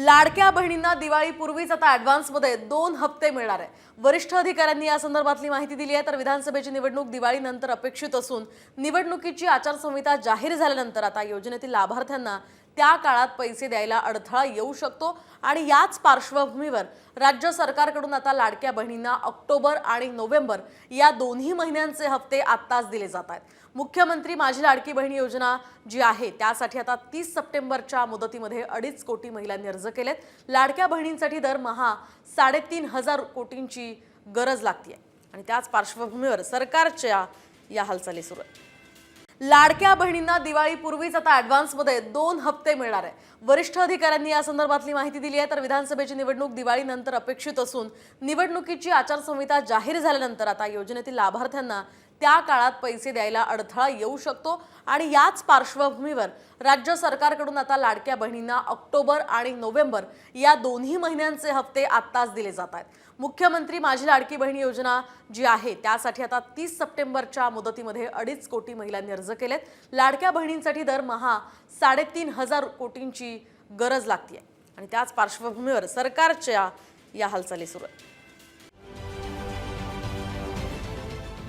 लाडक्या बहिणींना दिवाळीपूर्वीच आता ॲडव्हान्समध्ये दोन हप्ते मिळणार आहे. वरिष्ठ अधिकाऱ्यांनी या संदर्भातली माहिती दिली आहे. तर विधानसभेची निवडणूक दिवाळीनंतर अपेक्षित असून निवडणुकीची आचारसंहिता जाहीर झाल्यानंतर आता योजनेतील लाभार्थ्यांना त्या काळात पैसे द्यायला अडथळा येऊ शकतो आणि याच पार्श्वभूमीवर राज्य सरकारकडून आता लाडक्या बहिणींना ऑक्टोबर आणि नोव्हेंबर या दोन्ही महिन्यांचे हप्ते आत्ताच दिले जात आहेत. मुख्यमंत्री माझी लाडकी बहीण योजना जी आहे त्यासाठी आता तीस सप्टेंबरच्या मुदतीमध्ये अडीच कोटी महिलांनी अर्ज केलेत. लाडक्या बहिणींसाठी दरमहा साडेतीन हजार कोटींची गरज लागते आणि त्याच पार्श्वभूमीवर सरकारच्या या हालचाली सुरू आहेत. लाडक्या बहिणींना दिवाळीपूर्वीच आता ॲडव्हान्समध्ये दोन हप्ते मिळणार आहे. वरिष्ठ अधिकाऱ्यांनी या संदर्भातली माहिती दिली आहे. तर विधानसभेची निवडणूक दिवाळीनंतर अपेक्षित असून निवडणुकीची आचारसंहिता जाहीर झाल्यानंतर आता योजनेतील लाभार्थ्यांना त्या काळात पैसे द्यायला अडथळा येऊ शकतो आणि याच पार्श्वभूमीवर राज्य सरकारकडून आता लाडक्या बहिणींना ऑक्टोबर आणि नोव्हेंबर या दोन्ही महिन्यांचे हप्ते आत्ताच दिले जात आहेत. मुख्यमंत्री माझी लाडकी बहीण योजना जी आहे त्यासाठी आता तीस सप्टेंबरच्या मुदतीमध्ये अडीच कोटी महिलांनी अर्ज केलेत. लाडक्या बहिणींसाठी दरमहा साडेतीन हजार कोटींची गरज लागते आणि त्याच पार्श्वभूमीवर सरकारच्या या हालचाली सुरू आहेत.